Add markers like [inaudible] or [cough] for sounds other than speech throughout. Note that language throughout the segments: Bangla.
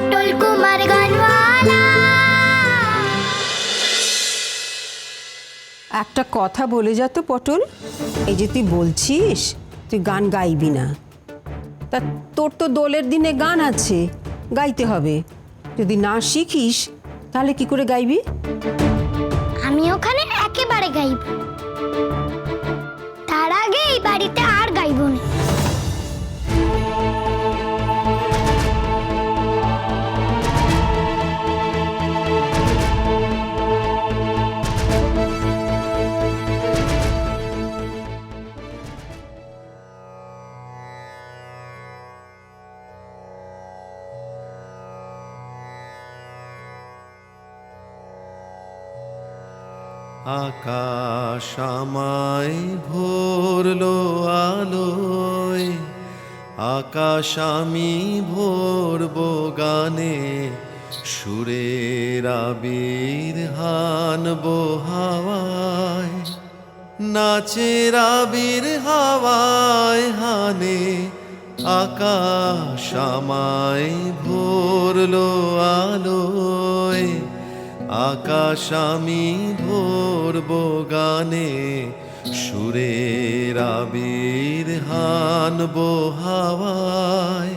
পটল কুমার গানওয়ালা। একটা কথা বলে যা তো পটল। এই যে তুই বলছিস তুই গান গাইবি না। তা তোর তো দোলের দিনে গান আছে গাইতে হবে। যদি না শিখিস তাহলে কি করে গাইবি? আমি ওখানে একেবারে গাইব। আকাশ আমায় ভরলো আলোয় আকাশ আমি ভরবো গানে, সুরের আবির হানবো হাওয়ায়, নাচের আবির হাওয়ায় হানে আকাশ আমায় ভরলো আলোয়। আকাশ আমি ভরব গানে, সুরের আবির হানব হাওয়ায়।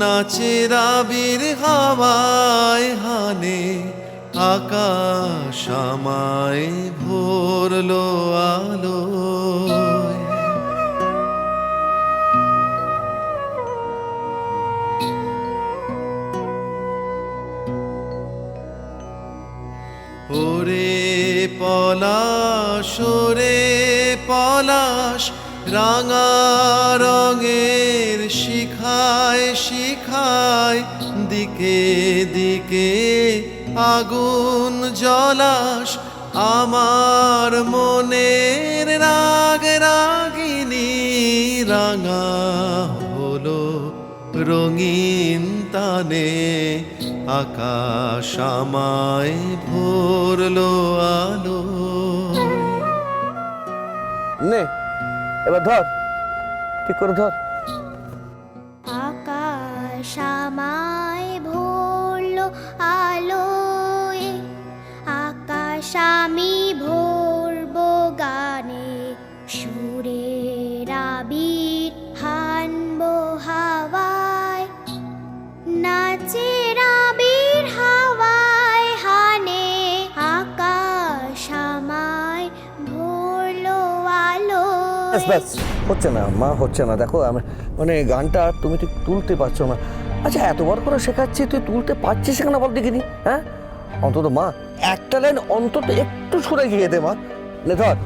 নাচের আবির হাওয়ায় হানে, আকাশ আমায় ভরলো আলোয় পলাশ ওরে পলাশ, রাঙা রঙের শিখায় শিখায়, দিকে দিকে আগুন জলাশ, আমার মনের রাগ রাগিনী রাঙা হলো রঙিন তানে। আকাশ আমায় ভরলো আলো। নে এবার ধর ঠিক করে ধর। আকাশ আমায় ভরলো আলো আকাশ আমি ব্যাস ব্যাস হচ্ছে না মা হচ্ছে না। দেখো আমি মানে গানটা তুমি ঠিক তুলতে পারছ না। আচ্ছা এতবার করে শেখাচ্ছি তুই তুলতে পারছিস কেন বল দেখিনি হ্যাঁ? অন্তত মা একটা লাইন অন্তত একটু সরে গিয়ে দে মা। নে ধর।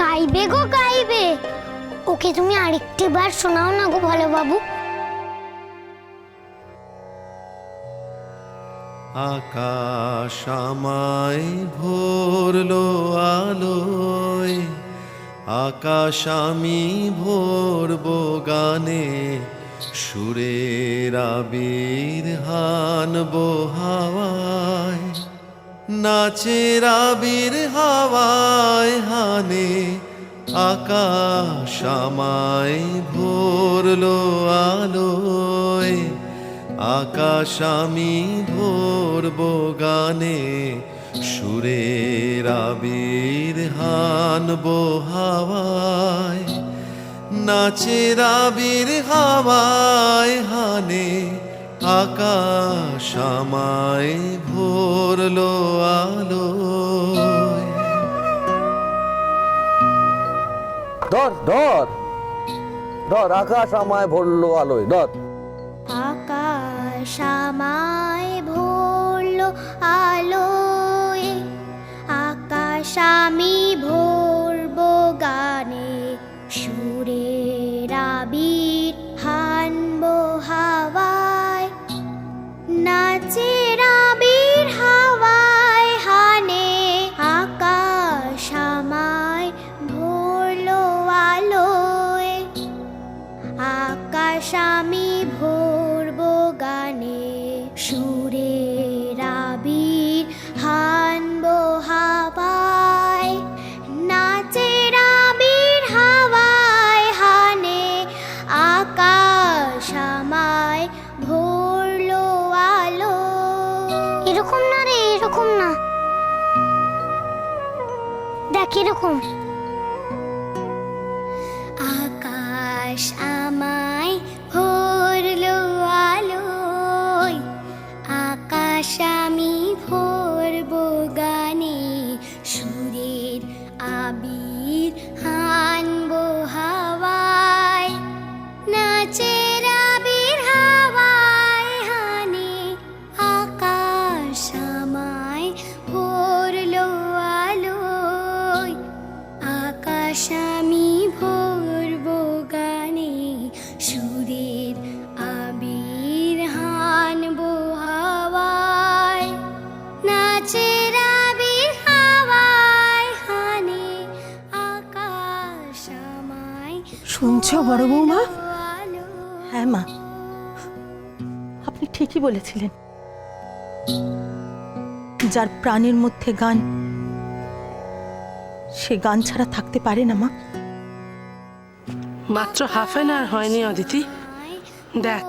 গাইবে গো গাইবে। ওকে তুমি আরেকটি বার শোনাও না গো ভালো বাবু আকাশ আমায় ভরলো আলোয়। আকাশ আমি ভরবো গানে, সুরের আবির হানবো হাওয়ায়। নাচের আবির হাওয়ায় হানে, আকাশ আমায় ভরলো আলোয়। আকাশ আমি ভরব গানে সুরের আবির হানব হাওয়ায় নাচের আবির হাওয়ায় হানে আকাশ আমায় ভরলো আলো ধর ধর। ধর আকাশ আমায় ভরলো আলোয় ধর। আকাশ আমায় ভরলো আলোয়। আকাশ ভোর গানে। শুনছো বড় বৌমা? হ্যাঁ মা। আপনি ঠিকই বলেছিলেন। যার প্রাণের মধ্যে গান সে গান ছাড়া থাকতে পারে না মা। মাত্র হাফ অ্যান আওয়ার হয়নি অদিতি। দেখ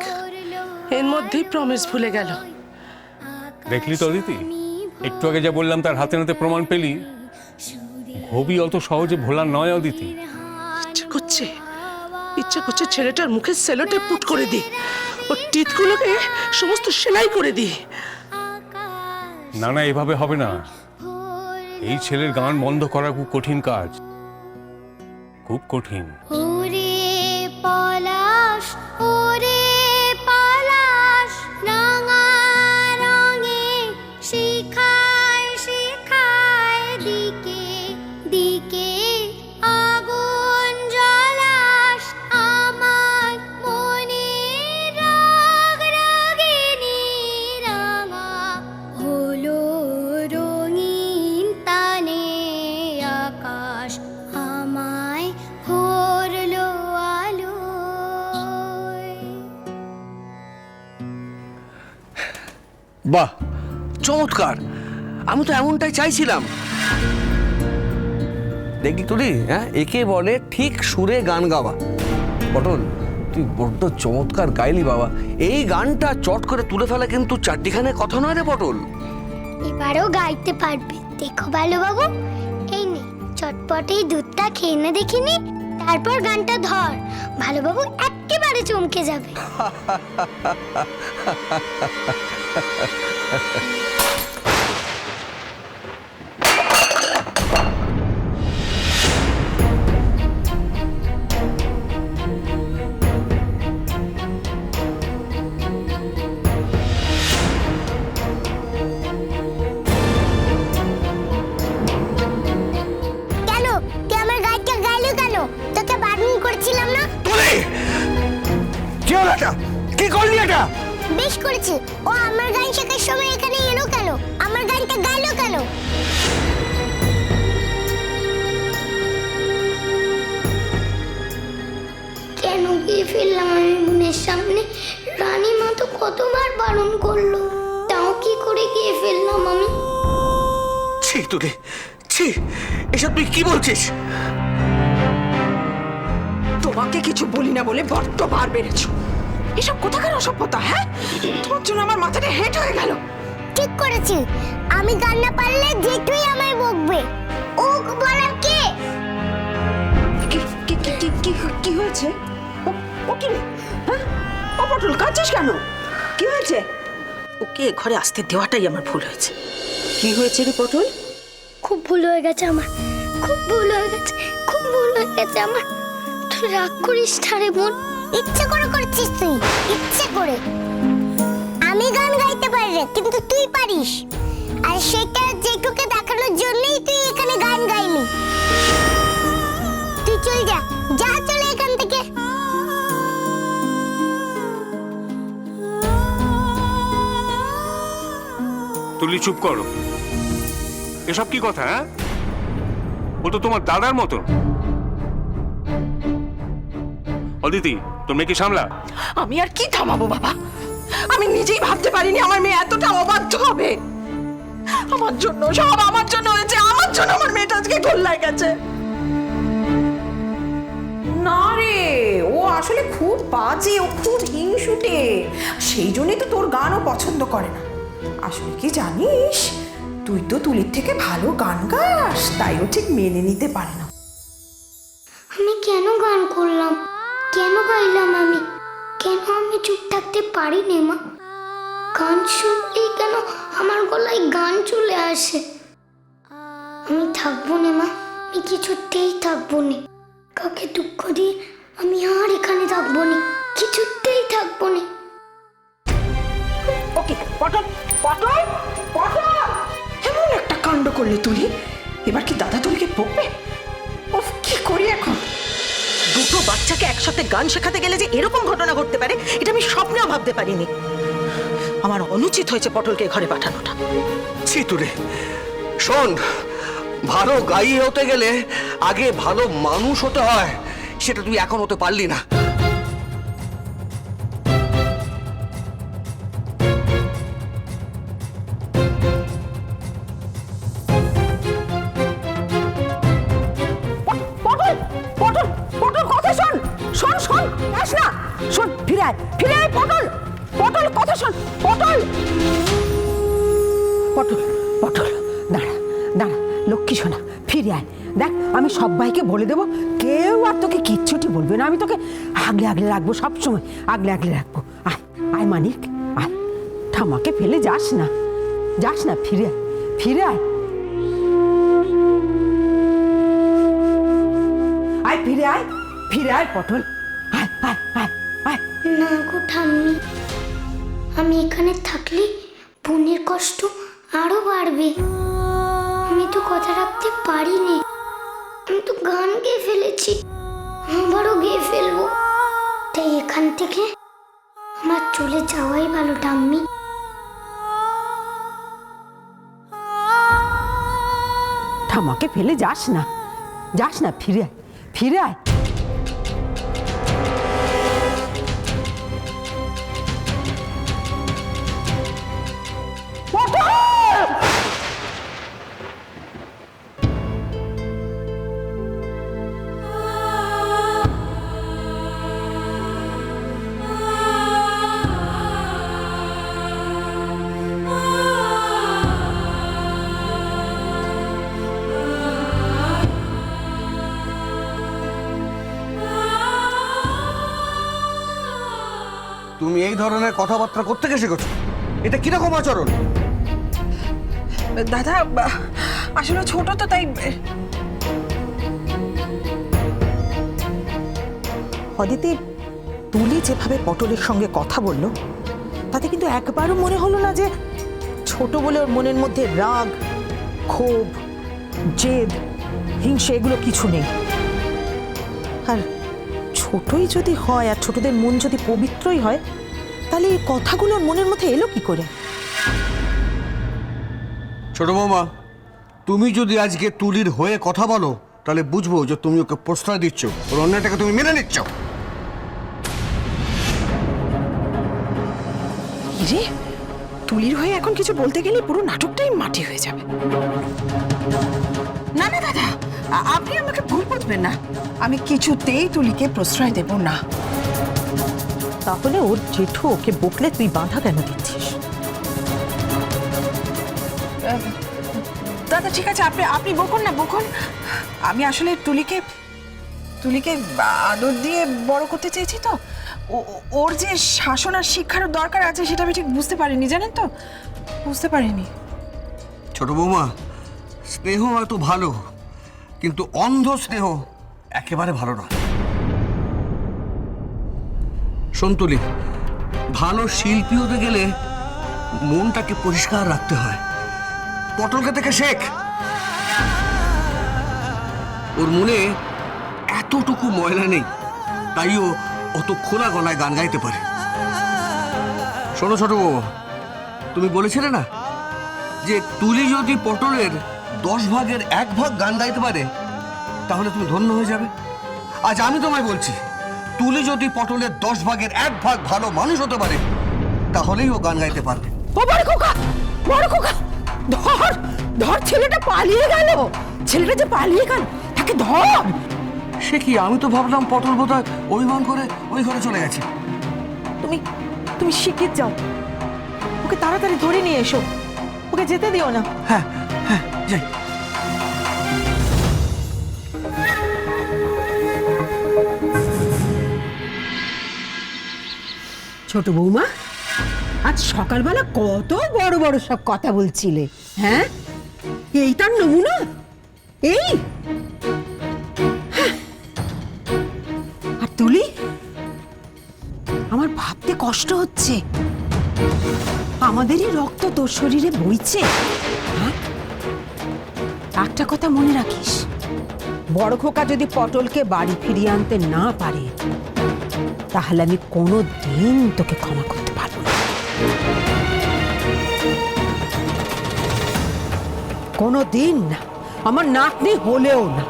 এর মধ্যেই প্রমিস ভুলে গেল। দেখলি তো অদিতি? একটু আগে যা বললাম তার হাতে নাতে প্রমাণ পেলি? হবি অত সহজে ভোলা নয় অদিতি। ইচ্ছে করছে ছেলেটার মুখে সেলোটে পুট করে দি ওর টিথগুলোকে সমস্ত সেলাই করে দিই। না না, এভাবে হবে না। এই ছেলের গান বন্ধ করা খুব কঠিন কাজ। খুব কঠিন। বাহ। চমৎকার। আমি তো এমনটাই চাইছিলাম। দেখি তুলি হ্যাঁ? একে বলে ঠিক সুরে গান গাওয়া। পটল তুই বড্ড চমৎকার গাইলি বাবা। এই গানটা চট করে তুলে ফেলা কিন্তু চারটিখানে কথা নয় রে পটল। এবারেও গাইতে পারবে। দেখো ভালো বাবু এই নে চটপট এই দুধটা খেয়ে না দেখিনি তারপর গানটা ধর। ভালোবাবু একেবারে চমকে যাবে। [laughs] Ha ha ha ha ha. করল। তাও কি করে গিয়ে ফেললাম আমি? ছি তুলি ছি এসব তুই কি বলছিস? তোমাকে কিছু বলি না বলে বড্ড বার বেড়েছো। এসব কোথাকার অসভ্যতা হ্যাঁ? তোমার জন্য আমার মাথাটা হেট হয়ে গেল। ঠিক করেছি। আমি গান না পারলে জেঠুই আমায় বকবে। ও বলার কে? কি কি কি কি কি কি হয়েছে? ও ও কি রে? হ্যাঁ? ও পটল কাঁদছিস কেন? কি হয়েছে? ওকে ঘরে আসতে দেওয়াটাই আমার ভুল হয়েছে। কি হয়েছে রে পটল খুব ভুল হয়ে গেছে আমার। খুব ভুল হয়ে গেছে। খুব ভুল হয়ে গেছে আমার। তুই রাগ করিস ঠারে বোন। ইচ্ছে করে করছিস তুই। ইচ্ছে করে। আমি গান গাইতে পারি রে কিন্তু তুই পারিস। আর সেটা জেঠুকে দেখানোর জন্যই তুই এখানে গান গাইলি। তুই চল যা। যা চলে তুলি চুপ করো। এসব কি কথা হ্যাঁ? ও তো তোমার দাদার মতন অদিতি তোর মেয়েকে সামলা? আমি আর কি থামাবো বাবা? আমি নিজেই ভাবতে পারিনি আমার মেয়ে এতটা অবাধ্য হবে। আমার জন্য সব আমার জন্য হয়েছে আমার জন্য আমার মেয়েটা আজকে গোল্লায় গেছে। না রে ও আসলে খুব বাজে ও খুব হিংসুটে। সেই জন্যই তো তোর গানও পছন্দ করে না। আসলে কি জানিস? তুই তো তুলির থেকে ভালো গান গাস তাই ও ঠিক মেনে নিতে পারে না। আমি কেন গান করলাম? কেন গাইলাম আমি? কেন আমি চুপ থাকতে পারি নে মা? গান শুনলেই কেন আমার গলায় গান চলে আসে? আমি থাকব না মা, আমি কিছুতেই থাকব না। কাউকে দুঃখ দিয়ে আমি আর এখানে থাকব না, কিছুতেই থাকব না। পটল পটল পটল। এমন একটা কাণ্ড করলে তুলি এবার কি দাদা তুলিকে বকবে? ওফ কি করি এখন? দুটো বাচ্চাকে একসাথে গান শেখাতে গেলে যে এরকম ঘটনা ঘটতে পারে, এটা আমি স্বপ্নেও ভাবতে পারিনি। আমার অনুচিত হয়েছে পটলকে ঘরে পাঠানোটা। ছি তুলে। শোন, ভালো গায়ী হতে গেলে আগে ভালো মানুষ হতে হয়, সেটা তুই এখন হতে পারলি না। শোন না শোন, ফিরে আয় ফিরে আয়, পটল পটল, কথা শোন, পটল। পটল পটল, দাঁড়া দাঁড়া, লক্ষ্মী শোনা ফিরে আয়। দেখ, আমি সবাইকে বলে দেবো, কেউ আর তোকে কিচ্ছুটি বলবে না। আমি তোকে আগলে আগলে রাখব সবসময় আগলে আগলে রাখব। আয় আয় মানিক, আয়। ঠামাকে ফেলে যাস না যাস না, ফিরে আয় ফিরে আয়। আয়, ফিরে আয় ফিরে আয়, পটল। আয় আয় আয় আয় না গো ঠাম্মি আমি এখানে থাকলে বোনের কষ্ট আরও বাড়বে। আমি তো কথা রাখতে পারিনি। আমি তো গান গেয়ে ফেলেছি আবারও গেয়ে ফেলব। তাই এখান থেকে আমার চলে যাওয়াই ভালো ঠাম্মি। ঠামাকে ফেলে যাস না। যাস না ফিরে আয় ফিরে আয়। এই ধরনের কথাবার্তা করতে গেছে শিখেছো? এটা কীরকম আচরণ? দাদা আসলে ছোট তো তাই অদিতি তুলি যেভাবে পটলের সঙ্গে কথা বলল তাতে কিন্তু একবারও মনে হলো না যে ছোট বলে ওর মনের মধ্যে রাগ ক্ষোভ জেদ হিংসে এগুলো কিছু নেই। আর ছোটই যদি হয় আর ছোটদের মন যদি পবিত্রই হয় তাহলে এই কথাগুলো মনের মধ্যে এলো কি করে? ছোট বৌমা তুমি যদি আজকে তুলির হয়ে কথা বলো তাহলে বুঝব যে তুমি ওকে প্রশ্রয় দিচ্ছ ওর অন্যটাকে তুমি মেনে নিচ্ছ। রে তুলির হয়ে এখন কিছু বলতে গেলে পুরো নাটকটাই মাটি হয়ে যাবে। না না দাদা আপনি আমাকে ভুল বুঝবেন না। আমি কিছুতেই তুলিকে প্রশ্রয় দেব না। তাহলে ওর জেঠু ওকে বকলে তুই বাধা কেন দিচ্ছিস? দাদা ঠিক আছে আপনি আপনি বকুন না বকুন। আমি আসলে তুলিকে তুলিকে আদর দিয়ে বড় করতে চেয়েছি তো। ওর যে শাসন আর শিক্ষার দরকার আছে সেটা আমি ঠিক বুঝতে পারিনি জানেন তো? বুঝতে পারিনি। ছোট বৌমা স্নেহ হয়তো ভালো কিন্তু অন্ধ স্নেহ একেবারে ভালো নয়। সন্তুলি ভালো শিল্পী হতে গেলে মনটাকে পরিষ্কার রাখতে হয়। পটলকে থেকে শেখ। ওর মনে এতটুকু ময়লা নেই তাই ও অত খোলা গলায় গান গাইতে পারে। শোনো ছোট বউ, তুমি বলেছিলে না যে তুলি যদি পটলের দশ ভাগের এক ভাগ গান গাইতে পারে, তাহলে তুমি ধন্য হয়ে যাবে। আজ আমি তোমায় বলছি তুলি যদি পটলের দশ ভাগের এক ভাগ ভালো মানুষ হতে পারে তাহলেই ও গান গাইতে পারবে। ও বড় খোকা বড় খোকা ধর ধর ছেলেটা পালিয়ে গেল। ছেলেটা যে পালিয়ে গেল তাকে ধর। সে কি আমি তো ভাবলাম পটল বোধহয় অভিমান করে ওই ঘরে চলে গেছে। তুমি তুমি শিগগির যাও। ওকে তাড়াতাড়ি ধরে নিয়ে এসো। ওকে যেতে দিও না। হ্যাঁ হ্যাঁ যাই। ছোট বৌমা, আজ সকালবেলা কত বড় বড় সব কথা বলছিলে হ্যাঁ? এই তার নমুনা, এই! হ্যাঁ। আর তুলি, আমার ভাবতে কষ্ট হচ্ছে। আমাদেরই রক্ত তোর শরীরে বইছে হ্যাঁ? একটা কথা মনে রাখিস, বড় খোকা যদি পটলকে বাড়ি ফিরিয়ে আনতে না পারে তাহলে আমি কোনো দিন তোকে ক্ষমা করতে পারব না। কোনো দিন না। আমার নাতনি হলেও না।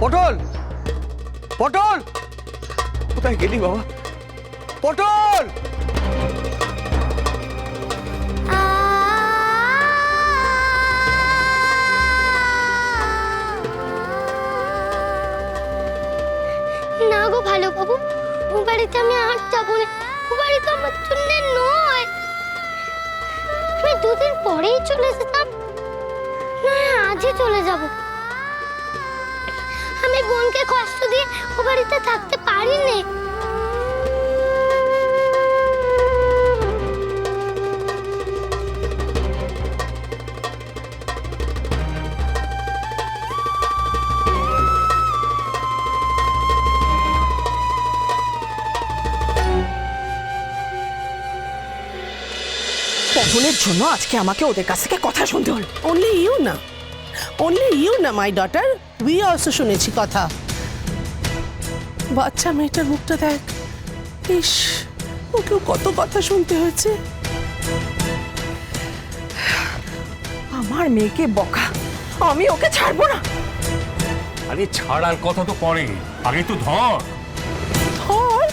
পটল! পটল! কোথায় গেলি বাবা? পটল! না গো ভালো বাবু ও বাড়িতে আমি আর যাব না। ও বাড়িতে আমার জন্য নয়। আমি দুদিন পরেই চলে যেতাম না আজই চলে যাব। আমি বোনকে কষ্ট দিয়ে ও বাড়িতে থাকতে পারিনি। পটলের জন্য আজকে আমাকে ওদের কাছ থেকে কথা শুনতে হলো। অনলি ইউ না। অনলি ইউ না মাই ডটার উই অলসো শুনেছি কথা। বাচ্চা মেয়েটার মুখটা দেখ। ইস ওকেও কত কথা শুনতে হয়েছে। আমার মেয়েকে বকা। আমি ওকে ছাড়বো না। আরে ছাড়ার কথা তো পরে আগে তো ধর। ধর?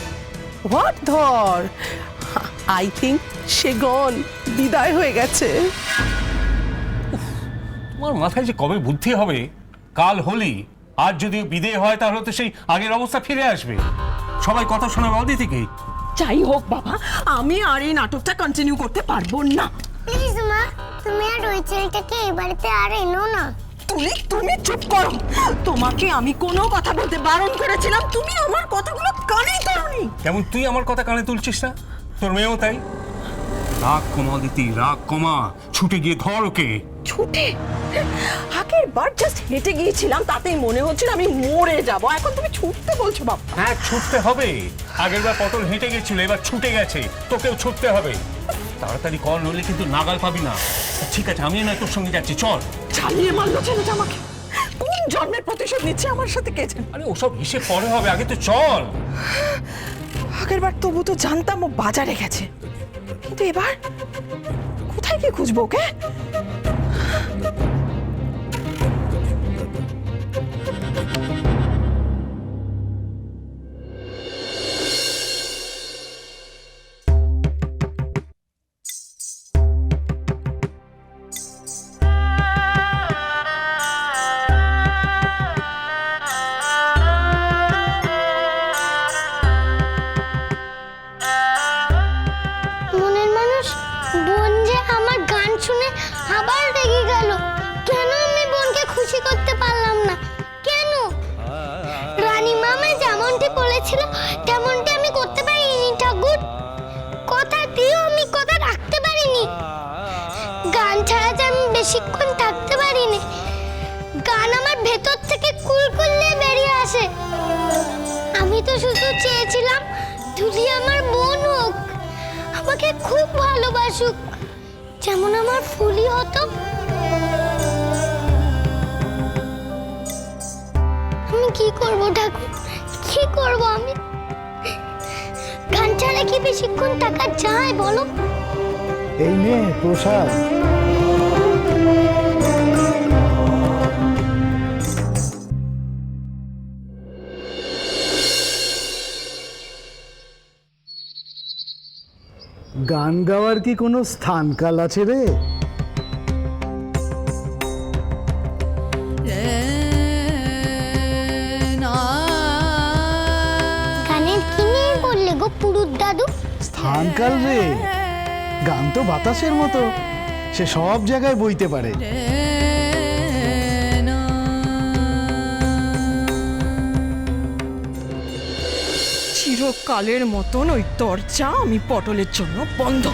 হোয়াট ধর? আই থিঙ্ক সে গন বিদায় হয়ে গেছে। তোমার মাথায় যে কবে বুদ্ধি হবে? কাল হোলি আর যদি বিদে হয় তাহলে তো সেই আগের অবস্থা ফিরে আসবে। সবাই কথা শোনাবে অদি থেকে। যাই হোক বাবা আমি আর এই নাটকটা কন্টিনিউ করতে পারব না। প্লিজ মা তুমি আর ওই ছেলেটাকে এই বাড়িতে আর এনো না। তুমি তুমি চুপ করো। তোমাকে আমি কোনো কথা বলতে বারণ করেছিলাম। তুমি আমার কথাগুলো কানেই ধরনি। যেমন তুই আমার কথা কানে তুলছিস না? তোর মেয়েও তাই? রাগ কমা দিতি রাগ কমা। ছুটে গিয়ে ধর ওকে। ছুটে? আগের বার জাস্ট হেঁটে গিয়েছিলাম তাতেই মনে হচ্ছিল আমি মরে যাব। এখন তুমি ছুটতে বলছো বাবা হ্যাঁ ছুটতে হবে। আগের বার পটল হেঁটে গেছিল এবার ছুটে গেছে। তোকেও ছুটতে হবে। তাড়াতাড়ি কর নইলে কিন্তু নাগাল পাবি না। ঠিক আছে আমি না তোর সঙ্গে যাচ্ছি চল। চালিয়ে মারলো ছেলেটা আমাকে। কোন জন্মের প্রতিশোধ নিচ্ছে আমার সাথে কে জানে? আরে ওসব হিসেব পরে হবে আগে তো চল। আগের বার তবু তো জানতাম ও বাজারে গেছে। কিন্তু এবার কোথায় গিয়ে খুঁজবো ওকে? মনের বলেছিল তেমনটি আমি করতে পারিনি, ঠাকুর। কথা দিয়েও আমি কথা রাখতে পারিনি। গান ছাড়া যে আমি বেশিক্ষণ থাকতে পারিনি। গান আমার ভেতর থেকে কুলকুল্লে বেরিয়ে আসে। আমি তো শুধু চেয়েছিলাম, তুলি আমার বোন হোক, আমাকে খুব ভালোবাসুক, যেমন আমার ফুলি হতো। আমি কি করব, ঠাকুর? করব আমি? গান ছাড়া কি বেশিক্ষণ টাকা যায় বলো? এই নে, প্রসাদ। গান গাওয়ার কি কোনো স্থানকাল আছে রে? খানকাল রে। গান তো বাতাসের মতো। সে সব জায়গায় বইতে পারে। চিরকালের মতন ওই দরজা আমি পটলের জন্য বন্ধ